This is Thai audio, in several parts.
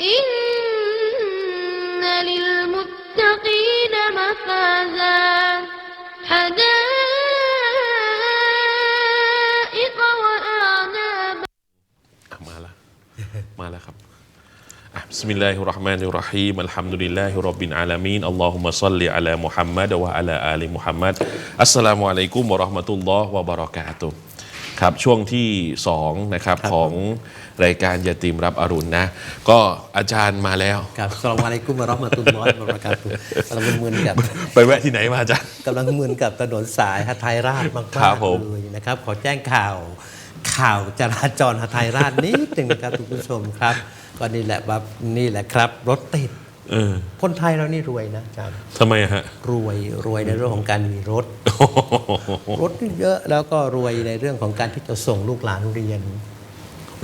إن للمتقين مفازا. حدائق وأعنابا مالا مالا خب. آه، بسم الله الرحمن الرحيم. الحمد لله رب العالمين. اللهم صل على محمد وعلى آل محمد. السلام عليكم ورحمة الله وبركاته. ครับช่วงที่สองนะครับครับของรายการยาตีมรับอรุณนะ ก็อาจารย์มาแล้วครับสลามอะลัยกุมวะเราะห์มะตุลลอฮ์วะบะเราะกาตุฮ์กำลังมึนๆกับไปแวะที่ไหนมาอาจารย์กำลังมึนกับถนนสายหทัยราชมากครับผมๆเลยนะครับขอแจ้งข่าวข่าวจราจรหทัยราชนิดหนึ่งนะครับทุกผู้ชมครับก็นี่แหละว่านี่แหละครับรถติดเออ คนไทยเรานี่รวยนะอาจารย์ทำไมอะฮะ รวยรวยในเรื่องของการมีรถ รถนี่เยอะแล้วก็รวยในเรื่องของการที่จะส่งลูกหลานเรียน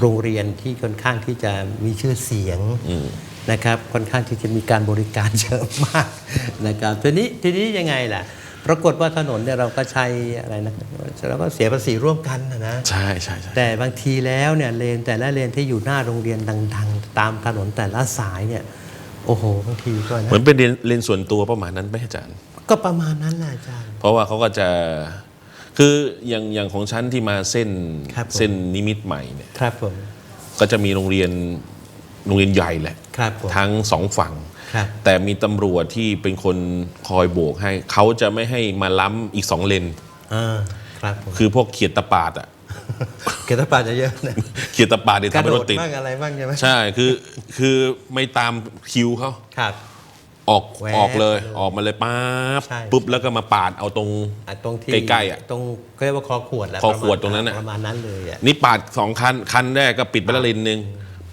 โรงเรียนที่ค่อนข้างที่จะมีชื่อเสียงนะครับค่อนข้างที่จะมีการบริการเยอะมากนะครับทีนี้ทีนี้ยังไงล่ะ ปรากฏว่าถนนเนี่ยเราก็ใช้อะไรนะเราก็เสียภาษีร่วมกันนะนะใช่ใช่ใช่แต่บางทีแล้วเนี่ยเลนแต่ละเลนที่อยู่หน้าโรงเรียนดัง ๆ ตามถนนแต่ละสายเนี่ย โอ้โหบางทีก็เหนะมือนเป็นเรียนเรียนส่วนตัวประมาณนั้นไหมอาจารย์ ก็ประมาณนั้นแหละอาจารย์ เพราะว่าเขาก็จะคืออย่างอย่างของชั้นที่มาเส้นครับผมเส้นนิมิตรใหม่เนี่ยครับผมก็จะมีโรงเรียนโรงเรียนใหญ่แหละครับผมทั้งสองฝั่งครับแต่มีตำรวจที่เป็นคนคอยโบกให้ เขาจะไม่ให้มาล้ำอีกสองเลนอ่าครับผมคือพวกเขียดตะปาดอะ เกตปาจะเยอะนะเขียดตะปาดเนี่ยกระทำให้โดรดถติดบ้างอะไรบ้างใช่ไหมใช่คือคือไม่ตามคิวเขาครับออกแหวกออกเลยเลยออกมาเลยป๊าบใช่ปุ๊บแล้วก็มาปาดเอาตรงอะตรงที่ใกล้ๆอะตรงก็เรียกว่าคอขวดแหละคอขวดปะมาณตรงนั้นน่ะประมาณนั้นเลยอะนี่ปาดสองคันคันแรกก็ปิดไปแล้วเลนหนึ่ง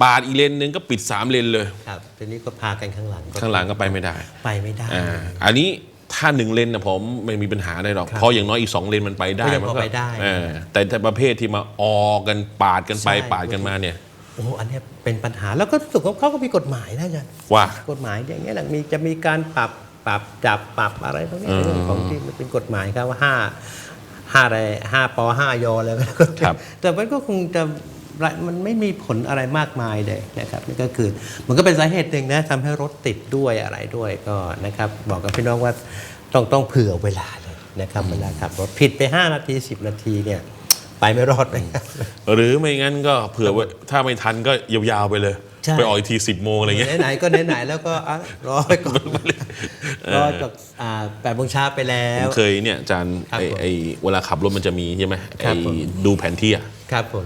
ปาดอีกเลนหนึ่งก็ปิดสามเลนเลยครับทีนี้ก็พากันข้างหลังก็ข้างหลังก็ไปไม่ได้ ไปไม่ได้อ่าอันนี้ ถ้าหนึ่งเลนนะผมไม่มีปัญหาได้หรอกครับเพราะอย่างน้อยอีกสองเลนมันไปได้ก็ยังมัพอไปได้ เออแต่ถ้าประเภทที่มาออกกันปาดกันไปใช่ ปาดกันมาเนี่ย โอ้โหอันเนี้ยเป็นปัญหาแล้วก็รู้สุกเขาก็มีกฎหมายนะอาจารย์ว่า กฎหมายอย่างเงี้ยแหละมีจะมีการปรับปรับจับปรับอะไรพวกนี้อืมเรื่องของที่มันเป็นกฎหมายครับว่าห้าห้าอะไรห้าปห้ายออะไรก็ครับแต่มันก็คงจะ มันไม่มีผลอะไรมากมายเลยนะครับนี่ก็คือมันก็เป็นสาเหตุหนึ่งนะทำให้รถติดด้วยอะไรด้วยก็นะครับบอกกับพี่น้องว่าต้องต้องเผื่อเวลาเลยนะครับเวลาขับรถผิดไป 5 นาที 10 นาทีเนี่ยไปไม่รอดเลยครับหรือไม่งั้นก็เผื่อว่าถ้าไม่ทันก็ยาวๆไปเลยใช่ไปออกอีกทีสิบโมงอะไรเงี้ยไหนๆก็ไหนๆแล้วก็อะรอไปก่อนรอจากอ่าแปดโมงเช้าไปแล้ผมวเคยเนี่ยอาจารย์ครับไอผมไอเวลาขับรถมันจะมีใช่ไหมครัไอบผมดูแผนที่อะครับผม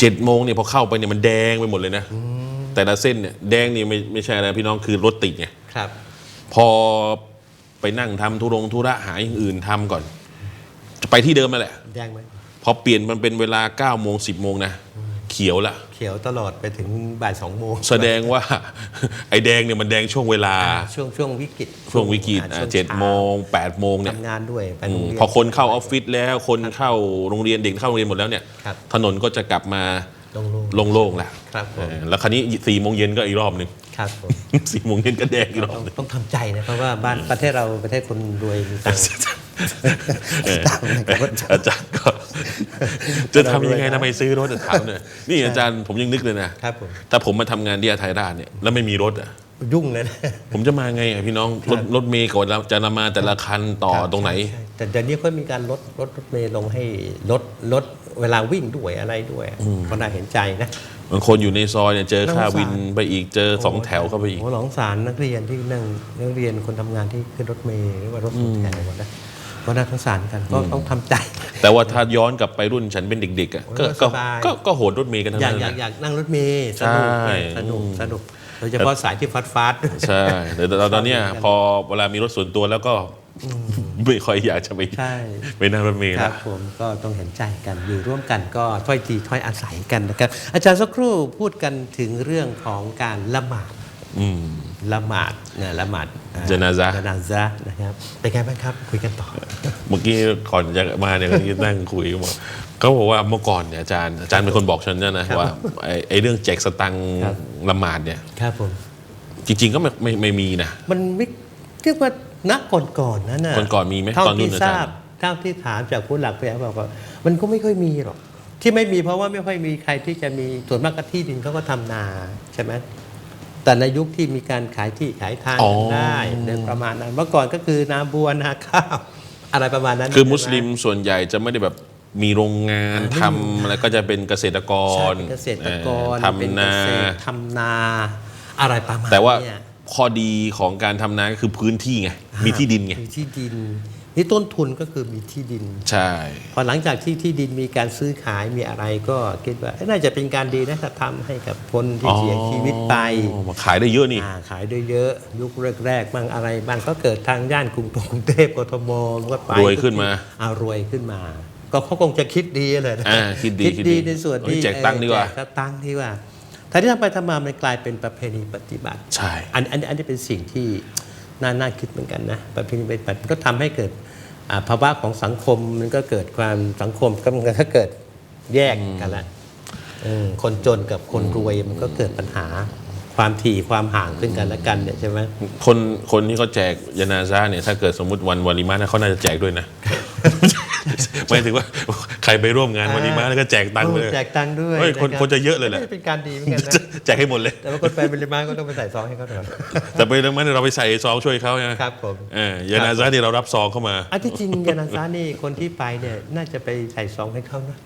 เจ็ดโมงเนี่ยพอเข้าไปเนี่ยมันแดงไปหมดเลยนะ แต่ละเส้นเนี่ยแดงนี่ไม่ไม่ใช่อะไรพี่น้องคือรถติดไงครับ พอไปนั่งทำธุรงธุระหาอย่างอื่นทำก่อน จะไปที่เดิมนั่นแหละแดงไหมพอเปลี่ยนมันเป็นเวลา9ก้าโมงสิบโมงนะ เขียวละเขียวตลอดไปถึงบ่ายสองโมงแสดงว่า ไอ้แดงเนี่ยมันแดงช่วงเวลา ช่วงช่วงวิกฤตช่วงวิกฤตอ่าช่วงเจ็ดช้าโมงแปดโมงเนี่ยทำงานด้วยไปอืโรงมเรียนพอคนเข้าออฟฟิศแล้วคนเข้าโรงเรียนเด็กเข้าโรงเรียนหมดแล้วเนี่ยครับถนนก็จะกลับมาลงๆโล่งๆแหละ ครับผมเออแล้วคราวนี้สี่โมงเย็นก็อีกรอบหนึ่ง ครับผมสี่โมงเย็นก็แดงอีกรอบต้องหนึ่งต้องทำใจนะ เพราะว่าบ้านประเทศเราประเทศคนรวยมีตังค์ เออตังค์นะครับอาจารย์ก็ จะทำยังไงทำไมซื้อรถจะถามเนี่ยนี่อาจารย์ผมยังนึกเลยนะครับผม ถ้าผมมาทำงานที่อาไทยราชเนี่ยแล้วไม่มีรถอะ ยุ่งเลยนะ ผมจะมาไงอะพี่น้องรถรถเมย์ก่อนจะนำมาแต่ละคันต่อครับตรงไหน ใช่แต่เดี๋ยวนี้ก็มีการลดลดรถเมล์ลงให้ลดลดเวลาวิ่งด้วยอะไรด้วยก็น่าเห็นใจนะ บางคนอยู่ในซอยเนี่ยเจอค่าน่าสงสารวินไปอีกเจอสองแถวเข้าไปอีกโอ้หลงสารนักเรียนที่นั่งนักเรียนคนทำงานที่ขึ้นรถเมล์หรือว่ารถสวนแถวนะก็น่าสงสารกันก็ต้องทำใจ แต่ว่าถ้าย้อนกลับไปรุ่นฉันเป็นเด็กๆอะก็โอ้ยก็สบายก็ก็โหดรถเมย์กันทั้งอยากนั้นอยากนะอยากนั่งรถเมล์สนุกใช่สนุกอืมสนุกโดยเฉพาะสายที่ฟาสฟาสใช่แต่ตอนตอนเนี้ยพอเวลามีรถส่วนตัวแล้วก็ ไม่ค่อยอยากจะไปใช่ไปนั่งรถเมล์ครัละบผมก็ต้องเห็นใจกันอยู่ร่วมกันก็ถ้อยทีถ้อยอาศัยกันนะครับ อาจารย์สักครู่พูดกันถึงเรื่องของการละหมาดอืม ละหมาดนะละหมาดอ่จนาซะห์จนาซะห์นะครับเป็นไงบ้างครับคุยกันต่อ เมื่อกี้ก่อนจะมาเนี่ยก็นั่งคุยกันบอกเขาบอกว่าเมื่อก่อนเนี่ยอาจารย์อาจารย์เป็นคนบอกฉันเนี่ยนะครับ ว่าไอ้ไอ้เรื่องแจกสตังค์ครับละหมาดเนี่ย ครับผม จริง ๆ ก็ไม่ไม่ไม่มีนะ มันไม่เรียกว่า นักก่อนๆนั้นน่ะก่อนๆมีไหมเท่าตอนรุ่ที่นอาทจารย์ ราบเท่าที่ถามจากผู้หลักผู้ใหญ่บอกว่ามันก็ไม่ค่อยมีหรอก ที่ไม่มีเพราะว่าไม่ค่อยมีใครที่จะมีส่วนมากก็ที่ดินเขาก็ทำนาใช่ไหมแต่ในยุคที่มีการขายที่ขายทางอ๋อ กันได้เนี่ยประมาณนั้นเมื่อก่อนก็คือนาบัวนาข้าว อะไรประมาณนั้นคือมุสลิมใช่ไหส่วนใหญ่จะไม่ได้แบบมีโรงงานทำแล้วก็จะเป็นเกษตรกใช่รเป็นเกษตรกรเออเป็นทำเกนา ษตรทำนาอะไรประมาณแต่ว่าเนี้ย ข้อดีของการทำนาก็คือพื้นที่ไงมีที่ดินไงมีที่ดิน นี่ต้นทุนก็คือมีที่ดิน ใช่ พอหลังจากที่ที่ดินมีการซื้อขายมีอะไรก็คิดว่าเอ้ยน่าจะเป็นการดีนะถ้าทำให้กับคนที่เสียชีวิตไป อ๋อมาขายได้เยอะนี่ อ่าขายได้เยอะยุคแรกๆบ้างอะไรบ้างก็เกิดทางย่านกรุงกรุงเทพกทมก็ไปรวยขึ้นมาอ่ารวยขึ้นมา ก็เขาคงจะคิดดีเลยนะอ่าคิดดีคิดคิดดีดีในส่วนที่เฮ้ยแจกตังค์ดีกว่า เออแจกตังค์ดีกว่า แต่ที่ทำไปทำมามันกลายเป็นประเพณีปฏิบัติ ใช่ อันอันอันนี้เป็นสิ่งที่น่าน่าคิดเหมือนกันนะประเพณีปฏิบัติมันก็ทำให้เกิดอ่าภาวะของสังคมมันก็เกิดความสังคมก็มันก็เกิดแยกกันละเออคนจนกับคนรวยมันก็เกิดปัญหา ความถี่ความห่างขึ้นกันและกันเนี่ยใช่ไหมคนคนที่เขาแจกยานาซาเนี่ยถ้าเกิดสมมติวันวาลิมานะเขาน่าจะแจกด้วยนะหมายถึงว่าใครไปร่วมงานวาลิมาแล้วก็แจกตังค์เลยแจกตังค์ด้วยเฮ้ยคนรับคนจะเยอะเลยแหละเป็นการดีเหมือนกันนะแจกให้หมดเลย แต่ว่าคนไปบริมาก็ต้องไปใส่ซองให้เขาก่อนแต่ไปเรื่องนั้นเราไปใส่ซองช่วยเขาไงครับผมเออยานาซาเนี่ยเรารับซองเข้ามาอันที่จริงยานาซานี่คนที่ไปเนี่ยน่าจะไปใส่ซองให้เขานะ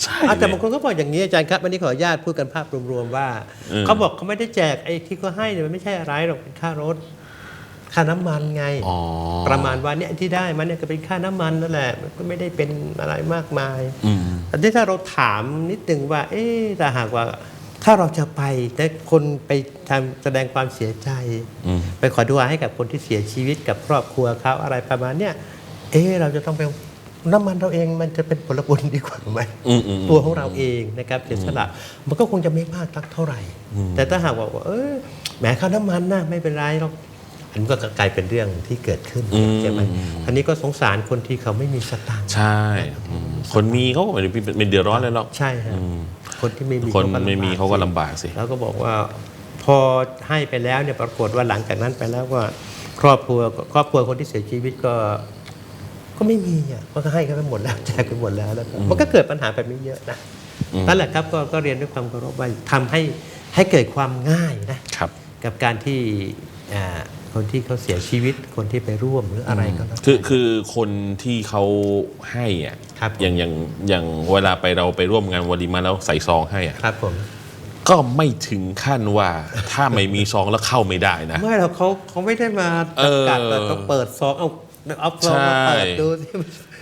ใช่อะแต่บางคนก็บอกอย่างนี้อาจารย์ครับวันนี้ขออนุญาตพูดกันภาพรวมๆว่าเออเขาบอกเขาไม่ได้แจกไอ้ที่เขาให้เนี่ยมันไม่ใช่อะไรหรอกเป็นค่ารถค่าน้ำมันไงอ๋อประมาณว่าเนี่ยที่ได้มันเนี่ยก็เป็นค่าน้ำมันนั่นแหละมันก็ไม่ได้เป็นอะไรมากมายอืมแต่ที่ถ้าเราถามนิดนึงว่า เอ๊ะถ้าหากว่าถ้าเราจะไปแต่คนไปทำแสดงความเสียใจอืมไปขอดูอาให้กับคนที่เสียชีวิตกับครอบครัวเขาอะไรประมาณเนี้ยเอ๊ะเราจะต้องไป น้ำมันเราเองมันจะเป็นผลบุญดีกว่าไหมอืมอืมตัวของเราเองนะครับเสียสละมันก็คงจะไม่มากสักเท่าไหร่ แต่ถ้าหากว่าว่าเออแหมค่าน้ำมันนะไม่เป็นไรหรอกอันนี้ก็กลายเป็นเรื่องที่เกิดขึ้นอืมใช่ไหมอันนี้ก็สงสารคนที่เขาไม่มีสตางค์ใช่อืมคนมีเขาก็ไม่ได้เป็นเดือดร้อนเลยหรอกใช่ฮะคนที่ไม่มีคนก็ลำบากไม่มีเขาก็ลำบากสิ แล้วก็บอกว่าพอให้ไปแล้วเนี่ยปรากฏว่าหลังจากนั้นไปแล้วว่า ครอบครัวครอบครัวคนที่เสียชีวิตก็ ก็ไม่มีอะเพราะก็ให้กันไปหมดแล้วแจกไปหมดแล้วแล้วก็มันก็เกิดปัญหาแบบนี้เยอะนะอืมนั่นแหละครับก็ก็เรียนด้วยความเคารพว่าทำให้ให้เกิดความง่ายนะครับกับการที่อ่าคนที่เขาเสียชีวิตคนที่ไปร่วมหรืออะไรก็แล้วแต่คือคือคนที่เขาให้อะครับอย่างอย่างอย่างเวลาไปเราไปร่วมงานวาลิมาแล้วใส่ซองให้อะครับผมก็ไม่ถึงขั้นว่าถ้าไม่มีซองแล้วเข้าไม่ได้นะ ไม่หรอกเขาเขาไม่ได้มาจำกัดเออแต่เขาเปิดซองเอา เอาซองมาเปิดใช่ดูสิ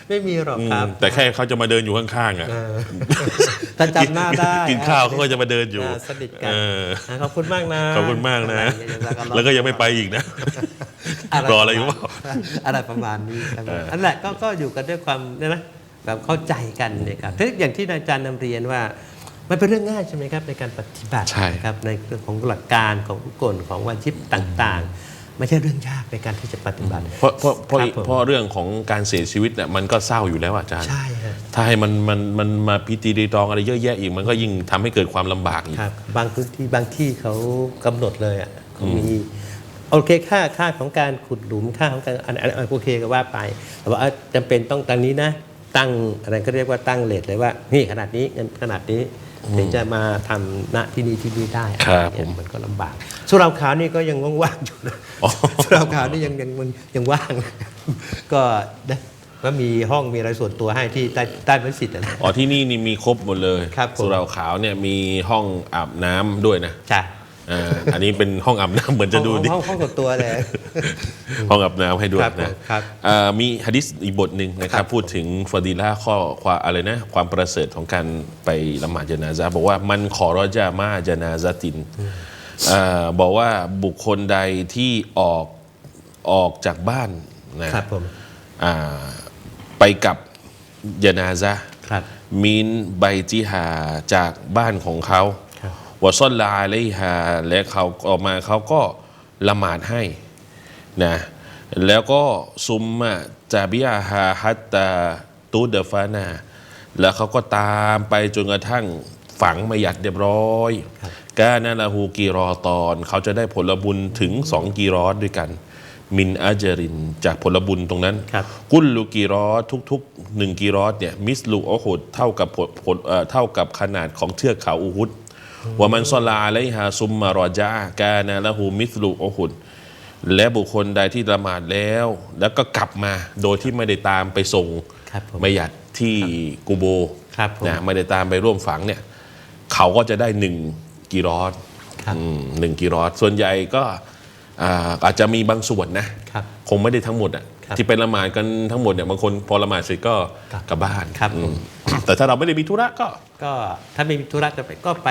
ไม่มีหรอกอืมครับ แต่แค่เขาจะมาเดินอยู่ข้างๆอะเออแต่จำหน้าได้กินข้าวเขาก็จะมาเดินอยู่าสนิทกันเออนะขอบคุณมากนะขอบคุณมากนะ แล้วก็ยังไม่ไปอีกนะรออะไรอยู่เปล่าอะไรประมาณนี้ครับอันแหละก็ก็อยู่กันด้วยความเนี่ยนะแบบเข้าใจกันเนี่ยครับทีนี้อย่างที่อาจารย์นำเรียนว่ามันเป็นเรื่องง่ายใช่ไหมครับในการปฏิบัติใช่นะครับในเรื่องของหลักการของกฎของวันชิปต่าง ๆ ไม่ใช่เรื่องยากในการที่จะปฏิบัติ เพราะเพราะเพราะครับผม เพราะเรื่องของการเสียชีวิตเนี่ยมันก็เศร้าอยู่แล้วอาจารย์ ใช่ฮะ ถ้าให้มันมันมันมาพิธีรีตองอะไรเยอะแยะอีก มันก็ยิ่งทำให้เกิดความลำบากอีก ครับบางพื้นที่บางที่เขากำหนดเลยอะเขามีโอเคค่าค่าของการขุดหลุมค่าของการอันอันอันโอเคก็ว่าไป แต่ว่าเอ้ยจำเป็นต้องตรงนี้นะ ตั้งอะไรก็เรียกว่าตั้งเลทเลยว่า นี่ขนาดนี้เงินขนาดนี้ถึงจะมาทำณที่นี่ที่นี่ได้ครับอะไรอย่างเงี้ยมันก็ลำบาก สุเหราขาวนี่ก็ยังว่างๆอยู่นะอ๋อสุเหราขาวนี่ยังยังยังยังว่าง ก็นะก็มีห้องมีอะไรส่วนตัวให้ที่ใต้ใต้มัสยิดอะนะอ๋อที่นี่นี่มีครบหมดเลยครับผมสุเหราขาวเนี่ยมีห้องอาบน้ำด้วยนะใช่อ่าอันนี้เป็นห้องอาบน้ำเหมือนจะดูดิห้องห้องห้องส่วนตัวเลยห้องอาบน้ำให้ด้วยครับผมนะครับอ่ามีฮะดิษอีกบทหนึ่งนะคครัรับบพูดถึงฟาดีละข้อความอะไรนะ ความประเสริฐของการไปละหมาดจนาซาบอกว่ามันขอรอจามาจนาซาติน อาบอกว่าบุคคลใดที่ออกออกจากบ้านนะครับผมอ่าไปกับยานาซาครับมินไบจิฮาจากบ้านของเขาครับวะซอลลาอะลัยฮาและเขาออกมาเขาก็ละหมาดให้นะแล้วก็ซุมมะจาบิอาฮาฮัตตาตูเดฟานา แล้วเขาก็ตามไปจนกระทั่ง ฝังมาหยัดเรียบร้อยกานาลาหูกีรอตอน เขาจะได้ผลบุญถึงสองกีรอดด้วยกัน มินอาเจรินจากผลบุญตรงนั้นครับกุลลูกีรอสทุกๆหนึ่งกีรอสเนี่ยมิสลูโอฮุดเท่ากับผลผลเอ่อเท่ากับขนาดของเทือกเขาอูฮุดว่ามันซอลาอะลัยฮาซุมมารอจากานะละหูมิสลุอุฮุดและบุคคลใดที่ละหมาดแล้ว แล้วก็กลับมาโดยที่ไม่ได้ตามไปส่งครับผมไมยัดที่กูโบครับผมนะไม่ได้ตามไปร่วมฝังเนี่ย เขาก็จะได้หนึ่งกิรอสครับอืมหนึ่งกิรอสส่วนใหญ่ก็อ่าอาจจะมีบางส่วนนะครับคงไม่ได้ทั้งหมดอะครับที่ไปละหมาดกันทั้งหมดเนี่ยบางคนพอละหมาดเสร็จก็ครับกลับบ้านครับอืผมมแต่ถ้าเราไม่ได้มีธุระก็ ก็ถ้าไม่มีธุระจะไปก็ไป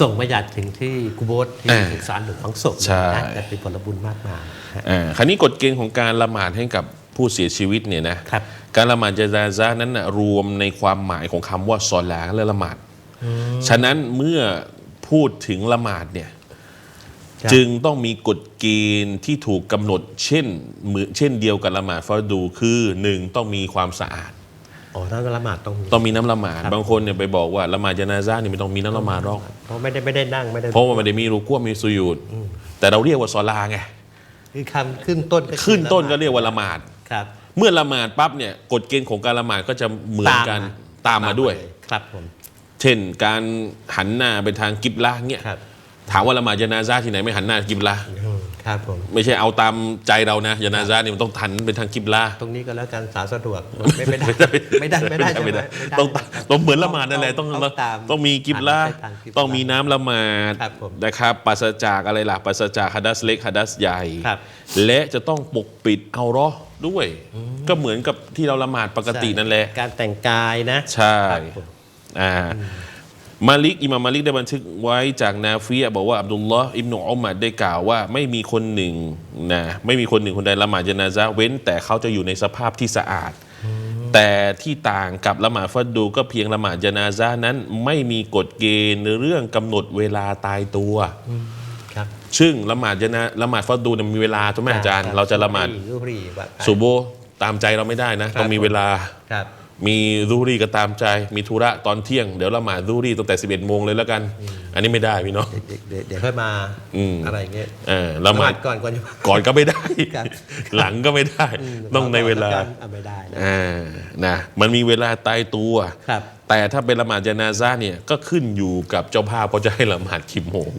ส่งมาหยัดถึงที่กุโบสที่อ่าสุสานหรือฝังศพใช่นะจะเป็นผลบุญมากมายฮะอ่าคราวนี้กฎเกณฑ์ของการละหมาดให้กับผู้เสียชีวิตเนี่ยนะครับการละหมาดจานาซะห์นั้นนะรวมในความหมายของคำว่าซอลาและละหมาด ฉะนั้นเมื่อพูดถึงละหมาดเนี่ยครับจึงต้องมีกฎเกณฑ์ที่ถูกกำหนดเช่นมือเช่นเดียวกับละหมาดฟารดูคือหนึ่งต้องมีความสะอาดอ๋อถ้าละหมาดต้องมีต้องมีน้ำละหมาดครับบางคนเนี่ยไปบอกว่าละหมาดจานาซะห์นี่ไม่ต้องมีน้ำละหมาดหรอกเพราะไม่ได้ไม่ได้นั่งไม่ได้เพราะว่ามันไม่ได้มีรูกัวมีสุยูดแต่เราเรียกว่าซอลาไงคือคำขึ้นต้นก็คือขึ้นต้นก็ละหมาดเรียกว่าละหมาดครับ เมื่อละหมาดปั๊บเนี่ยกฎเกณฑ์ของการละหมาดก็จะเหมือนกันตามมาด้วยครับผม เช่นการหันหน้าไปทางกิบลาเนี่ยครับ ถามว่าละหมาดจานาซะห์ที่ไหนไม่หันหน้ากิบลาอืมครับผม ไม่ใช่เอาตามใจเรานะจานาซะห์เนี่ยมันต้องหันไปทางกิบลาตรงนี้ก็แล้วกันสาสะดวกไม่ไม่ได้ไม่ได้ไม่ได้ใช่ไหมไม่ได้ไม่ได้ต้องต้องเหมือนละหมาดนั่นแหละต้องตามต้องมีกิบลาหันไปทางกิบลาต้องมีน้ำละหมาดครับผมนะครับปราศจากอะไรล่ะปราศจากฮัดัสเล็กฮัดัสใหญ่ ครับ และจะต้องปกปิดเอาเรอด้วย ก็เหมือนกับที่เราละหมาดปกตินั่นแหละ การแต่งกายนะ ใช่ ครับผม อ่ามาลิกอิมามมาลิกได้บันทึกไว้จากนาฟียะห์บอกว่าอับดุลลอฮ์อิบนุอุมัดได้กล่าวว่าไม่มีคนหนึ่งนะไม่มีคนหนึ่งคนใดละหมาดจนาซะห์เว้น แต่เขาจะอยู่ในสภาพที่สะอาด แต่ที่ต่างกับละหมาดฟัดดูก็เพียงละหมาดจนาซะห์นั้นไม่มีกฎเกณฑ์เรื่องกำหนดเวลาตายตัวครับซึ่งละหมาดจนาละหมาดฟัดดูเนี่ยมีเวลาถูกไหมอาจารย์ เราจะละหมาดรูรีว่าไปสุโบฮ์ตามใจเราไม่ได้นะครับต้องมีเวลาครับ มีรูรีก็ตามใจ มีธุระตอนเที่ยง เดี๋ยวละหมาดรูรีตั้งแต่ 11โมงเลยแล้วกัน อันนี้ไม่ได้พี่น้อง เดี๋ยวเดี๋ยวเดี๋ยวค่อยมาอืมอะไรอย่างเงี้ยเออละหมาดก่อนก่อนจะก่อนก็ไม่ได้ ครับ หลังก็ไม่ได้ ต้องในเวลาก่อนอะไม่ได้นะ อ่านะมันมีเวลาตายตัว ครับ แต่ถ้าเป็นละหมาดจานาซะห์เนี่ยก็ขึ้นอยู่กับเจ้าภาพเขาจะให้ละหมาดกี่โมง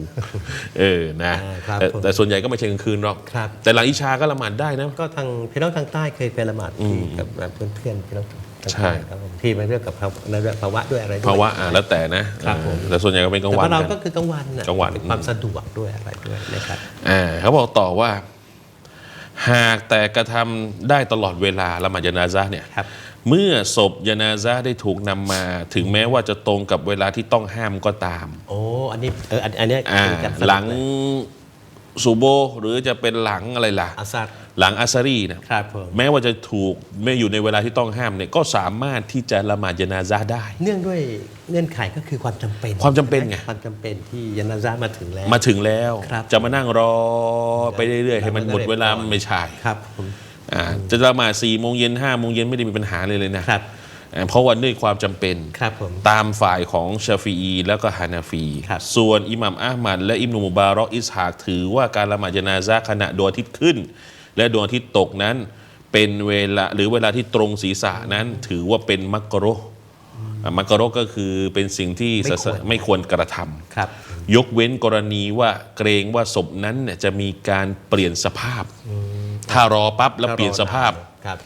เออนะอ่าครับแต่ผม แต่ส่วนใหญ่ก็ไม่ใช่กลางคืนหรอกครับ แต่หลังอิชาก็ละหมาดได้นะ ก็ทางพี่น้องทางใต้เคยไปละหมาดที่กับแบบเพื่อนๆพี่น้องทาง ใช่ใต้ครับผมที่มันเรื่องกับภาวะในเรื่องภาวะด้วยอะไรด้วย ภาวะอ่าแล้วแต่นะครับผมเออแต่ส่วนใหญ่ก็เป็นกลางแต่วัว่านเรากันก็คือกลางวันน่ะกลางวันเป็นความสะดวกด้วยอะไรด้วยนะครับ อ่าเขาบอกต่อว่า หากแต่กระทำได้ตลอดเวลาละหมาดจานาซะห์เนี่ย ครับ เมื่อศพยานาซะห์ได้ถูกนำมา ถึงแม้ว่าจะตรงกับเวลาที่ต้องห้ามก็ตาม โอ้ อันนี้เอออันอันเนี้ยอ่าคือการสรุปหลังเย ซูโบหรือจะเป็นหลังอะไรล่ะ อาซัดหลังอัสซารีนะครับผมแม้ว่าจะถูกไม่อยู่ในเวลาที่ต้องห้ามเนี่ยก็สามารถที่จะละหมาดยานาซะห์ได้ เนื่องด้วยเงื่อนไขก็คือความจำเป็นความจำเป็นไง ความจำเป็นที่ยานาซามาถึงแล้ว มาถึงแล้ว ครับ จะมานั่งรอไปเรื่อยๆให้มันหมดเวลามันไม่ใช่ครับผม อ่าจะละหมาดสี่โมงเย็นห้าโมงเย็นไม่ได้มีปัญหาเลยเลยนะครับอ่า เพราะว่าด้วยความจำเป็นครับผมตามฝ่ายของชาฟีอีแล้วก็ฮานาฟีครับส่วนอิหมัมอามัดและอิมนุมุบารอกอิสฮากถือว่าการละหมาดจนาซะห์ขณะดวงอาทิตย์ขึ้น และดวงอาทิตย์ตกนั้นเป็นเวลาหรือเวลาที่ตรงศีรษะนั้นถือว่าเป็นมักกะโรห์อ่ามักกะโรห์ก็คือเป็นสิ่งที่ไม่ควรไม่ควรกระทำครับ ยกเว้นกรณีว่าเกรงว่าศพนั้นเนี่ยจะมีการเปลี่ยนสภาพ ถ้ารอปั๊บแล้วเปลี่ยนสภาพครับ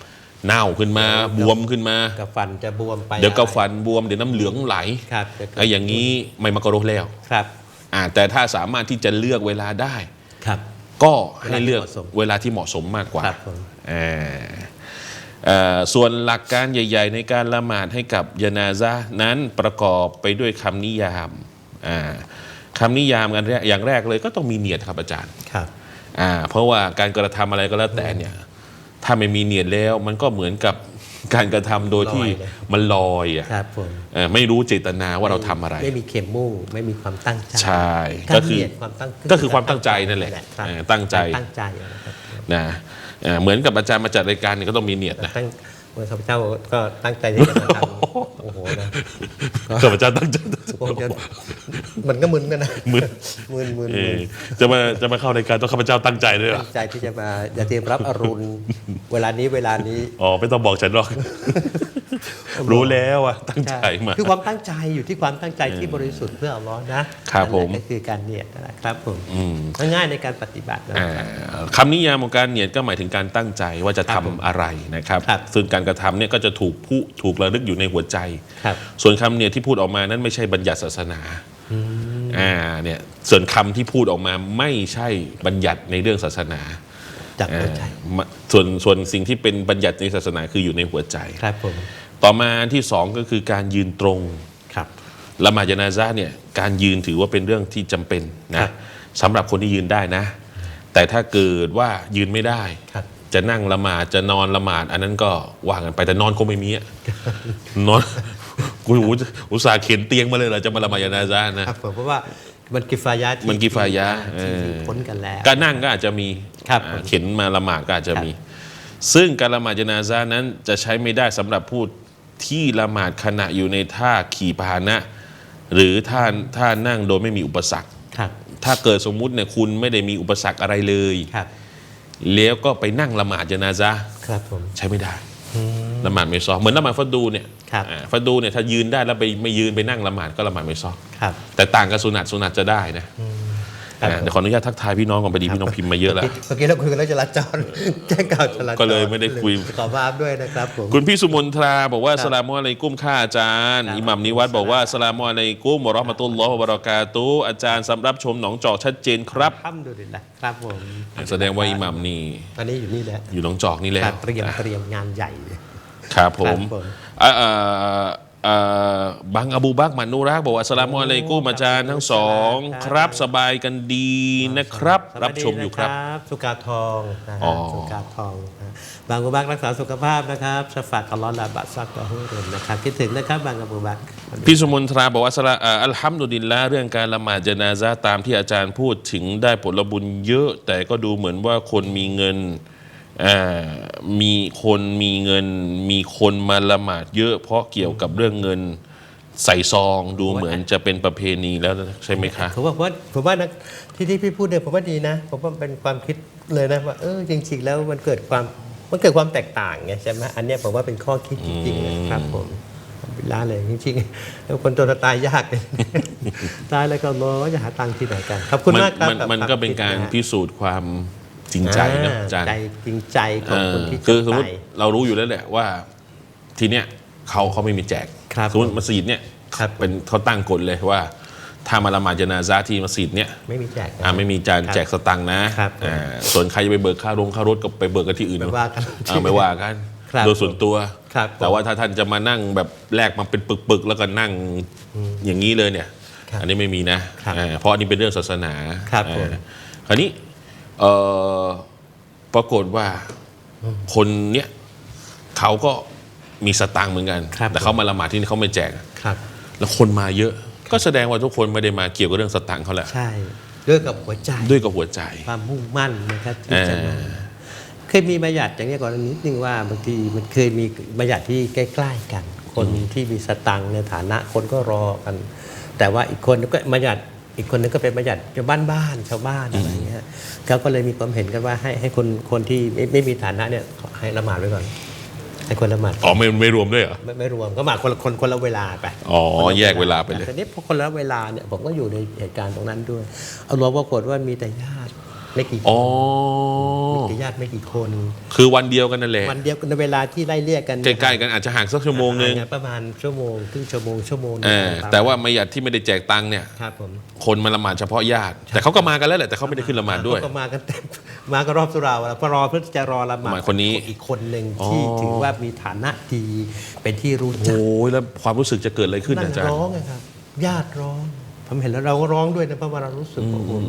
เน่าขึ้นมาบวมขึ้นมากับฟันจะบวมไปเดี๋ยวก็ฟันบวมเดี๋ยวน้ำเหลืองไหลครับจะเกิดไอ้อย่างนี้ไม่มักกะโรห์แล้วครับอ่าแต่ถ้าสามารถที่จะเลือกเวลาได้ ครับ ก็ให้เลือกเวลาที่เหมาะสมเวลาที่เหมาะสมมากกว่าครับผม อ่าเอ่อส่วนหลักการใหญ่ ๆ ในการละหมาดให้กับยานาซะห์นั้นประกอบไปด้วยคำนิยามอ่าคำนิยามกันแรกอย่างแรกเลยก็ต้องมีเนียดครับอาจารย์ ครับ อ่าเพราะว่าการกระทำอะไรก็แล้วแต่เนี่ย ถ้าไม่มีเนียดแล้ว มันก็เหมือนกับการกระทำโดยที่ลอยเลยมันลอยอะครับผมเอ่อไม่รู้เจตนาว่าเราทำอะไร ไม่มีเข็มมุ่งไม่มีความตั้งใจใช่ารก็คือเนียดความตั้งก็คือความตั้งใจนั่นแหละครับเออตั้งใจตั้งใจนะครับนะเอ่อเหมือนกับอาจารย์มาจัดรายการเนี่ยก็ต้องมีเนียดนะตั้งเมื่อข้าพเจ้าก็ตั้งใจที่จะมาทำ โอ้โหนะข้าพเจ้าตั้งใจคงจะมันก็มึนกันนะมึนมึนมึนเอมึอนจะมาจะมาเข้ารายการต้องข้าพเจ้าตั้งใจด้วยเหรอตั้งใจที่จะมาจะเตรียมรับอรุณ เวลานี้เวลานี้ อ๋อ ไม่ต้องบอกฉันหรอก รู้แล้วอะตั้งใจมาคือความตั้งใจอยู่ที่ความตั้งใจที่บริสุทธิ์เพื่ออัลลอฮ์นะครับผมนั่นแหละก็คือการเนียดนะครับผมอืมง่ายๆในการปฏิบัตินะอ่าคำนิยามของการเนียดก็หมายถึงการตั้งใจว่าจะครัทำบผมอะไรนะครับครับ ซึ่งการกระทำเนี่ยก็จะถูกผู้ถูกระลึกอยู่ในหัวใจครับส่วนคำเนียดที่พูดออกมานั้นไม่ใช่บัญญัติศาสนาอ่าเนี่ยส่วนคำที่พูดออกมาไม่ใช่บัญญัติในเรื่องศาสนา จากหัวใจอ่ามาส่วนส่วนสิ่งที่เป็นบัญญัติในศาสนาคืออยู่ในหัวใจครับผมต่อมาอันที่สองก็คือการยืนตรงครับละหมาดจนาซาเนี่ยการยืนถือว่าเป็นเรื่องที่จำเป็นครันะบสำหรับคนที่ยืนได้นะ แต่ถ้าเกิดว่ายืนไม่ได้ครับจะนั่งละหมาดจะนอนละหมาด อันนั้นก็ว่ากันไปแต่นอนคงไม่มีอะนอนกูอุตอุตส่าห์เข็นเตียงมาเลยเหรอจะมาละหมาดจนาซานะครับผมเพราะว่า มันกิฟายะที่มันกิฟายะที่เออ พ้นกันแล้ว การนั่งก็อาจจะมีครับอ่าเข็นมาละหมาดก็อาจจะมี ซึ่งการละหมาดจนาซานั้นจะใช้ไม่ได้สำหรับผู้ที่ละหมาดขณะอยู่ในท่าขี่พาหนะ หรือท่าท่านั่งโดยไม่มีอุปสรรค ครับถ้าเกิดสมมุติเนี่ยคุณไม่ได้มีอุปสรรคอะไรเลย ครับแล้วก็ไปนั่งละหมาดจนาซาครับผม ใช้ไม่ได้ ละหมาดไม่ซอเหมือนละหมาดฟัดดูเนี่ยครับอ่าฟัดดูเนี่ยถ้ายืนได้แล้วไปไม่ยืนไปนั่งละหมาดก็ละหมาดไม่ซอครับแต่ต่างกับสุนัตสุนัตจะได้นะ ครับอ่าเดี๋ยวขออนุญาตทักทายพี่น้องก่อนพอดีพี่น้องพิมพ์มาเยอะแล้ว เมื่อกี้เราคุยกันแล้วจราจรแจ้งข่าวจราจรก็เลยไม่ได้คุย ขอมาบด้วยนะครับผมคุณพี่สุมนทราบอกว่าครับสลามอะลัยกุมค่าอาจารย์ครับอิหมัมนิวัตบอกว่าสลามอะลัยกุมวะเราะห์มะตุลลอฮ์วะบะเราะกาตุฮ์อาจารย์สำหรับชมหนองจอกชัดเจนครับทำดูดิละครับผมแสดงว่าอิหมัมนี่ตอนนี้อยู่นี่แหละอยู่หนองจอกนี่แหละครับเตรียมเตรียมงานใหญ่ครับผมครั บผมอ่าอ่าอ่าบังอบูบักรมันูรักบอกว่าสลามอะลัยกุมอาจารย์ทั้งสองครับสบายกันดีนะครับ รับชมอยู่ครับบสุกาทองนะอ๋ฮะอสุกาทองนะบางกบักรักษาสุขภาพนะครับสฝากกัลลอฮ์ลาบะซักกะฮุรุนนะครับคิดถึงนะครับบางกบักพี่สมุนทราบอกว่าสละอ่าอัลฮัมดุลิลละเรื่องการละหมาดจนาซะห์ตามที่อาจารย์พูดถึงได้ผลบุญเยอะ แต่ก็ดูเหมือนว่าคนมีเงินอ่า มีคนมีเงิน มีคนมาละหมาดเยอะ เพราะเกี่ยวกับเรื่องเงินใส่ซองดูเหมือนจะเป็นประเพณีแล้วใช่ไหมคะผมว่าผมว่าผมว่านะที่ที่พี่พูดเนี่ยผมว่าดีนะผมว่าเป็นความคิดเลยนะว่าเออจริง ๆ แล้วมันเกิดความมันเกิดความแตกต่างไงใช่ไหมอันเนี้ยผมว่าเป็นข้อคิดจริงๆนะครับผมบิลลาเลยจริงๆแล้วคนตัวตายยากเลยตายแล้วก็รอจะหาตังค์ที่ไหนกันขอบคุณมันมากครับมันกับมันควก็เป็นการคิดะฮะพิสูจน์ความ จริงใจนะอาจารย์ใจจริงใจของคนที่เออคือสจะมมไปติเรารู้อยู่แล้วแหละว่าทีเนี้ยเขาเขาไม่มีแจกครับสมมติมัสยิดเนี่ยครับเป็นเขาตั้งกฎเลยว่า ถ้ามาละหมาดจนาซาที่มัสยิดเนี่ยไม่มีแจกนะอ่าไม่มีจานครับแจกสตังค์นะครับอ่าส่วนใครจะไปเบิกค่าโรงค่ารถก็ไปเบิกกันที่อื่นไม่เอะว่ากันอ่าไม่ว่ากันครับโดยส่วนตัวครับแต่ว่าถ้าท่านจะมานั่งแบบแลกมาเป็นปึกๆ แล้วก็นั่งอย่างนี้เลยเนี่ยครับอันนี้ไม่มีนะครับอ่าเพราะอันนี้เป็นเรื่องศาสนา ครับผมอ่าคราวนี้ เอ่อปรากฏว่าคนเนี้ยเขาก็มีสตังค์เหมือนกัน ครับ แต่เขามาละหมาดที่นี่เขาไม่แจก ครับ แล้วคนมาเยอะ ก็แสดงว่าทุกคนไม่ได้มาเกี่ยวกับเรื่องสตังค์เขาแหละ ใช่ด้วยกับหัวใจ ด้วยกับหัวใจ ความมุ่งมั่นนะครับที่จะมาเออเคยมีบัญญัติอย่างนี้ก่อนนิดนึงว่าบางทีมันเคยมีบัญญัติที่ใกล้ๆกัน คนที่มีสตังค์ในฐานะคนก็รอกัน แต่ว่าอีกคนก็บัญญัติ อีกคนนึงก็เป็นบัญญัติชาวบ้านบ้านๆชาวบ้านอะไรเงี้ยเขาก็เลยมีความเห็นกันว่าให้ให้คนคนที่ไม่ไม่มีฐานะเนี่ยให้ละหมาดไว้ก่อนให้คนละหมาดอ๋อไม่ไม่รวมด้วยเหรอไม่ไม่รวมก็หมาดคนละคนคนละเวลาไปอ๋อคนละแยกเวลาไปเลยแต่นี้พอคนละเวลาเนี่ยผมก็อยู่ในเหตุการณ์ตรงนั้นด้วยเอาล้ปรากฏว่ามีแต่ญาติ ไม่กี่คอ๋อนมีแต่ญาติไม่กี่คน คือวันเดียวกันนั่นแหละวันเดียวกันในเวลาที่ไล่เรียกกันใกล้ๆกันอาจจะห่างสักชั่วโมงนึงห่าประมาณชั่วโมงครึ่งชั่วโมงชั่วโมงเออตมแต่ว่าไม่หยัดที่ไม่ได้แจกตังค์เนี่ย ครับผมคนมาละหมาดเฉพาะญาติ แต่เขาก็มากันแล้วแหละแต่เขาไม่ได้ขึ้นละหมาดด้วย เขก็มากันเต็มมากันรอบสุราแล้วพอรอเพื่อจะรอละหมาหดมายคนนี้อีกคนหนึ่งที่อ๋อ ถือว่ามีฐานะดีเป็นที่รู้จัก โอ้ยแล้วความรู้สึกจะเกิดอะไรขึ้นนั่อางจารย์ร้องไงครับ ญาติร้อง ผมเห็นแล้วเราก็ร้องด้วยนะเพราะว่าเรารู้สึกว่าโอ้โห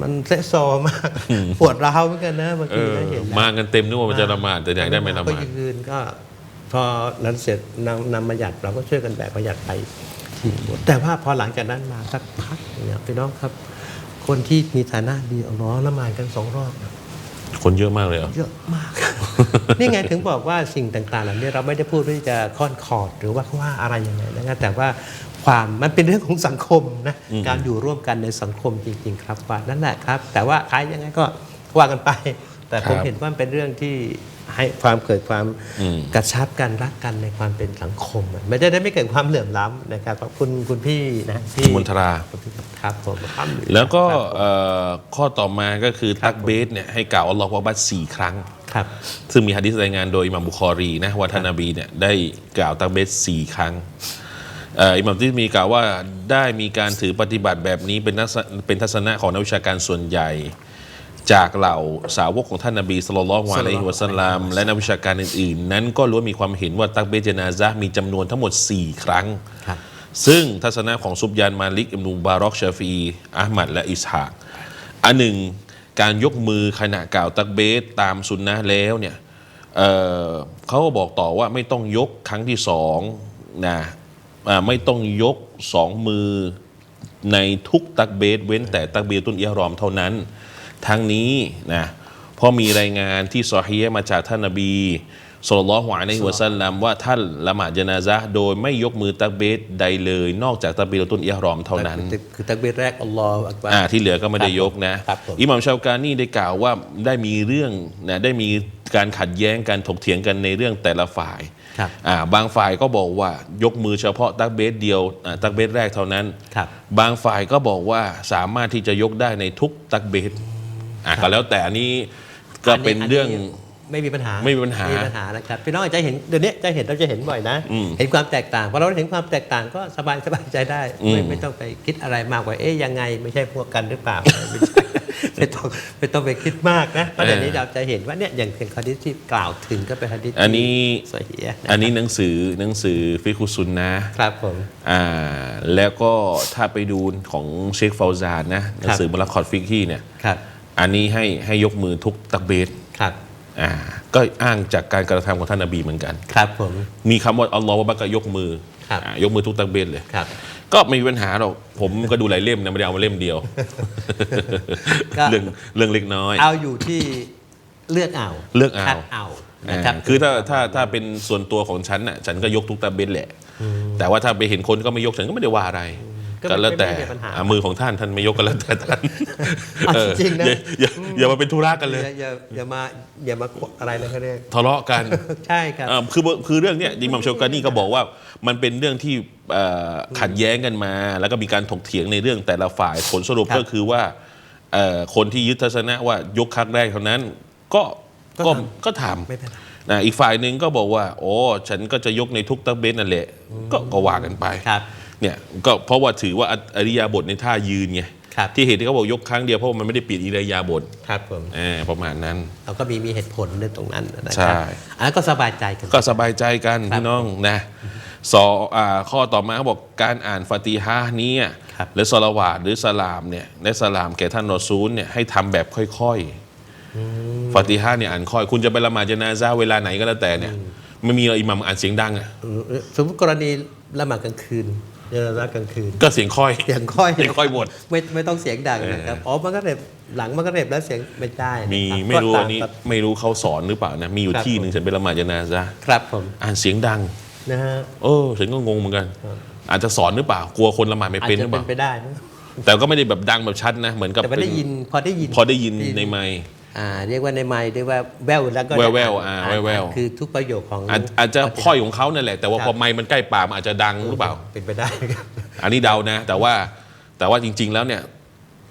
มันเซะซอมากปวดร้าวเหมือนกันนะบางเอทีอนะเห็นแล้วมากันเต็มนึกว่ามันจะละหมาดแต่อยากได้ไม่ละหก็มาดยืนก็ พอนั้นเสร็จนำนำมาหยัดเราก็ช่วยกันแบกประหยัดไปที่บทแต่ว่าพอหลังจากนั้นมาสักพักเนี่ยพี่น้องครับ คนที่มีฐานะดีเอาล้อละหมานกันสองรอบคนเยอะมากเลยเหรอเยอะมาก นี่ไงถึงบอกว่าสิ่งต่างๆเหล่านี้เราไม่ได้พูดเพื่อที่จะค่อนขอดหรือว่าว่าอะไรยังไงนะครับแต่ว่า ความมันเป็นเรื่องของสังคมนะการอยู่ร่วมกันในสังคมจริง ๆ ครับว่านั่นแหละครับ แต่ว่าใครยังไงก็ว่ากันไป แต่ผมครับเห็นว่ามันเป็นเรื่องที่ให้ความเกิดความอืมกระชับกันรักกันในความเป็นสังคมอะมันจะได้ไม่เกิดความเหลื่อมล้ำนะครับขอบคุณคุณพี่นะพี่มนทราครับผมครับแล้วก็ครับผมเอ่อข้อต่อมาก็คือครัตับกเบสเนี่ยให้กล่าวอัลลอฮฺวะบัดสี่ครั้งครับซึ่งมีฮะดิษรายงานโดยอิหมัมบุคอรีนะว่าท่านนบีเนี่ยได้กล่าวตักเบสสี่ครั้ง เอ่ออิหมัมที่มีกล่าวว่าได้มีการถือปฏิบัติแบบนี้เป็นทัศนเป็นทัศนะของนักวิชาการส่วนใหญ่ จากเหล่าสาวกของท่านนบีสุลต่านละฮ์อะลัยฮิวะสัลลัมและนักวิชาการอื่นๆ นั้นก็ล้วนมีความเห็นว่าตักเบสเจนาซะห์มีจำนวนทั้งหมด 4 ครั้ง ครับ ซึ่งทัศนะของซุบยานมาลิกอิมนุบารอกชาฟีอาหมัดและอิสฮากอันหนึ่งการยกมือขณะกล่าวตักเบสตามสุนนะห์แล้วเนี่ยเอ่อเขาก็บอกต่อว่าไม่ต้องยกครั้งที่สองนะอ่า ไม่ต้องยกสองมือในทุกตักเบสเว้นแต่ตักเบสตุนอิยารอมเท่านั้น ทั้งนี้นะเพราะมีรายงานที่ซอฮีฮ์มาจากท่านนบีสุลต่านละฮ์อะลัยฮิวะสัลลัมว่าท่านละหมาดจนาซะห์โดยไม่ยกมือตักเบสใดเลย นอกจากตักเบสตุนอิยารอมเท่านั้น คือคือตักเบีรแรกอัลลอฮฺอักบารอ่าที่เหลือก็ไม่ได้ยกนะครับผมอิหม่ามชาวกานี่ได้กล่าวว่าได้มีเรื่องนะได้มีการขัดแย้งการถกเถียงกันในเรื่องแต่ละฝ่ายครั บอ่าบางฝ่ายก็บอกว่ายกมือเฉพาะตักเบสเดียวอ่าตักเบสแรกเท่านั้นครับบางฝ่ายก็บอกว่าสามารถที่จะยกได้ในทุกตักเบสอะก็แล้วแต่อันนี้ก็เป็นเรื่องไม่มีปัญหาไม่มีปัญหาไม่มีปัญหานะครับพี่น้องอาจจะเห็นเดี๋ยวนี้จะเห็นเราจะเห็นบ่อยนะอืมเห็นความแตกต่างพอเราเห็นความแตกต่างก็สบายสบายใจได้อืมไม่ไม่ต้องไปคิดอะไรมากว่าเอ๊ยยังไงไม่ใช่พวกกันหรือเปล่าไม่ใช่ ไม่ต้องไม่ต้องไปคิดมากนะเพราะเดี๋ยวนี้เราจะเห็นว่าเนี่ยอย่างเป็นคดีที่กล่าวถึงก็เป็นคดีที่อันนี้สวยเหียะอันนี้หนังสือหนังสือฟิกุซุนนะห์ครับผมอ่าแล้วก็ถ้าไปดูของเชคฟาวซานนะหนังสือมลคอดฟิกที่เนี่ยครับอันนี้ให้ให้ยกมือทุกตักเบสครับอ่าก็อ้างจากการกระทำของท่านนบีเหมือนกัน ครับผมมีคำว่าอัลลอฮฺว่าบักก็ยกมือครับอ่ายกมือทุกตักเบสเลยครับ ก็ไม่มีปัญหาหรอกผมก็ดูหลายเล่มนะไม่ได้เอามาเล่มเดียว ก็ เรื่องเรื่องเล็กน้อย เอาอยู่ที่เลือกเอาเลือกเอา คัดเอานะครับ อ่าคือถ้าถ้าถ้าเป็นส่วนตัวของฉันน่ะฉันก็ยกทุกตักเบสแหละ แต่ว่าถ้าไปเห็นคนก็ไม่ยกฉันก็ไม่ได้ว่าอะไร ก็ก็แล้วแต่ไม่มีปัญหาอ่ามือของท่านท่านไม่ยกก็แล้วแต่ท่านเอาเออจริงๆนะอย่าอย่าอย่ามาเป็นธุระกันเลยอย่าอย่าอย่ามาอย่ามาอะไรนะเขาเรียกทะเลาะกันใช่ครับอ่าคือคือเรื่องเนี้ยอิหมัมโชกานี่ก็บอกว่ามันเป็นเรื่องที่เอ่อขัดแย้งกันมา แล้วก็มีการถกเถียงในเรื่องแต่ละฝ่ายผลสรุปครับก็คือว่าเอ่อคนที่ยึดทัศนะว่ายกครั้งแรกเท่านั้น ก็ก็ก็ทำก็ทไม่เป็นไรำนะอีกฝ่ายหนึ่งก็บอกว่า โอ้ ฉันก็จะยกในทุกตักเบสนั่นแหละก็ก็ว่ากันไปครับ เนี่ยก็เพราะว่าถือว่าอริยาบทในท่ายืนไงครับที่เหตุที่เขาบอกยกครั้งเดียวเพราะว่ามันไม่ได้เปลี่ยนอิริยาบถครับผมอ่าประมาณนั้นเราก็มีมีเหตุผลในตรงนั้นนะคใช่รัอันนั้นก็สบายใจกันก็สบายใจกันครับพี่น้องนะสออ่าข้อต่อมาเขาบอกการอ่านฟาติฮะห์นี้อะครับหรือสลาวาดหรือสลามเนี่ยและสลามแก่ท่านรอซูลเนี่ยให้ทำแบบค่อยๆฟาติฮะห์เนี่ยอ่านค่อย คุณจะไปละหมาดจนาซาเวลาไหนก็แล้วแต่เนี่ยไม่มีอิหมัมอ่านเสียงดังอะเออสมมติกรณีละหมาดกลางคืน เวลากลางคืน ก็เสียงค่อย เสียงค่อยเสียงค่อยหมด ไม่ไม่ต้องเสียงดังนะครับอ๋อมันก็เร็บหลังมันก็เร็บแล้วเสียงไม่ได้นะมีครับไม่รู้ก็อันนี้ตามไม่รู้เขาสอนหรือเปล่านะมีอยู่ครับที่หนึ่งฉันไปละหมาดจนาซาครับผมอ่านเสียงดังนะฮะเออฉันก็งงเหมือนกัน อาจจะสอนหรือเปล่ากลัวคนละหมาดไม่อาจเป็นหจะรือเปเป็นล่าไปได้นะแต่ก็ไม่ได้แบบดังแบบชัดนะเหมือนกับแต่ว่าได้เป็นยินพอได้ยินพอได้ยินในไมค์อ่า เรียกว่าในไมค์เรียกว่าแววแล้วก็แว่วๆอ่าอ่นแว่วๆคือทุกประโยคของอาจอาจจะค่อยของเขานั่นแหละแต่ว่าพอไมค์มันใกล้ปากมันอาจจะดังหรือเปล่าเป็นไปได้ครับอันนี้เดานะ แต่ว่าแต่ว่าจริง ๆ แล้วเนี่ย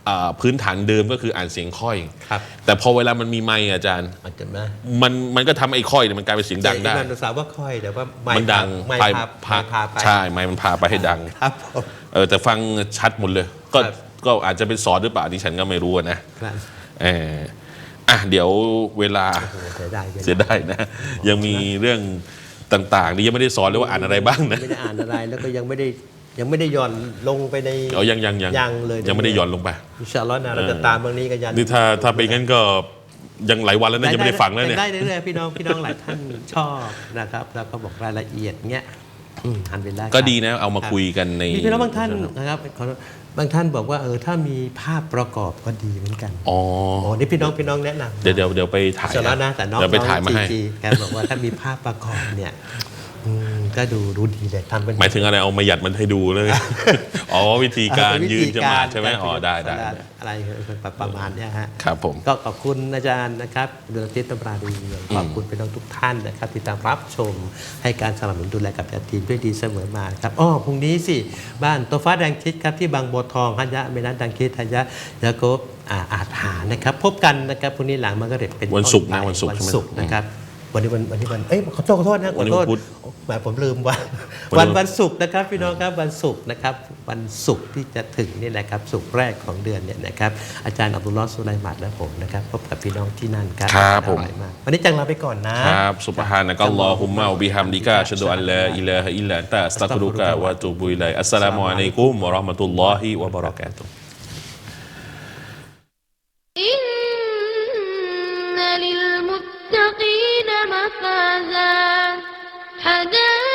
อ่าพื้นฐานเดิมก็คืออ่านเสียงค่อยครับแต่พอเวลามันมีไมค์อาจารย์อาจจะมามันมันก็ทำไอ้ค่อยเนี่ยมันกลายเป็นเสียงดังได้มันภาษาว่าค่อยแต่ว่าไมมันค์ดังไมค์พาพาพาพาไปใช่ไมค์มันพาไปให้ดังครับผมเออแต่ฟังชัดหมดเลย ก็ครับก็อาจจะเป็นสอนหรือเปล่าที่ฉันก็ไม่รู้อะนะครับเออ อะเดี๋ยวเวลาโอ้โหเสียดายเสียได้นะ ยังมีเรื่องต่างๆนี่ยังไม่ได้สอนเลยว่าอ่านอะไรบ้างนะไม่ได้อ่านอะไรแล้วก็ยังไม่ได้ยังไม่ได้หย่อนลงไปในเอายังยังยังยังเลยยังไม่ได้หย่อนลงไปอินชาอัลลอฮ์นะเราจะตามบางนี้กันยันนี่ถ้าถ้าเป็นงั้นก็ยังหลายวันแล้วนะยังไม่ได้ฟังแล้วเนี่ยได้เรื่อยๆพี่น้องพี่น้องหลายท่านชอบนะครับ แล้วก็บอกรายละเอียดเงี้ยอืมหันไปได้ก็ดีนะเอามาคุยกันในมีพี่น้องบางท่านนะครับขอโทษ บางท่านบอกว่าเออถ้ามีภาพประกอบก็ดีเหมือนกันอ๋อโอ้นี่พี่น้องพี่น้องแนะนำเดี๋ยวเดี๋ยวเดี๋ยวไปถ่ายสาระนะแต่น้องเดี๋ยวไปถ่ายมาให้ จีจีแกบอกว่าถ้ามีภาพประกอบเนี่ยอืม ก็ดูดูดีเลยทำเป็นหมายถึงอะไรเอามาหยัดมันให้ดูเลย อ๋อวิธีการเออยืนจะมาดใช่ไหมวิธีอ๋อการได้ได้อะไรได้อะไรประมาณเนี้ยฮะครับผมก็ขอบคุณอาจารย์นะครับดลทิศตำราดีเมืองขอบคุณพี่น้องทุกท่านนะครับที่ตามรับชมให้การสนับสนุนดูแลกับญาติทีมด้วยดีเสมอมาครับอ้อพรุ่งนี้สิบ้านโตฟ้าแดงคิดครับที่บางบัวทองฮัญยะเมนันดังคิดฮัญยะยาโกบอ่าอาจหานะครับ พบกันนะครับพรุ่งนี้หลังมันก็เร็เป็นวันศุกร์นะต้ไปวันศุกร์วันใช่ไหมศุกร์นะครับ วันนี้วันวันนี้วันเอ้ยขอโทษขอโทษนะขวัอนนี้โทวัษนพุธ แหมผมลืมวันวัวันนวันศุกร์นะครับพี่น้องครับวันศุกร์นะครับวันศุกร์ที่จะถึงนี่แหละครับศุกร์แรกของเดือนเนี่ยนะครับอาจารย์อับดุลลอฮ์สุไลมัดและผมนะครับพบกับพี่น้องที่นั่นครับครับผม ออยากวันนี้จังลาไปก่อนนะ ครับสุบฮานะกัลลอฮุมมะวะบิฮัมดิกะอัชฮะดุอัลลาอิลาฮะอิลลัลลอฮ์อัสตัฆฟิรุกะวะอะตูบุอิลัยอัสสลามุอะลัยกุมวะเราะห์มะตุลลอฮิวะบะเราะกาตุฮ์ حفظا حدث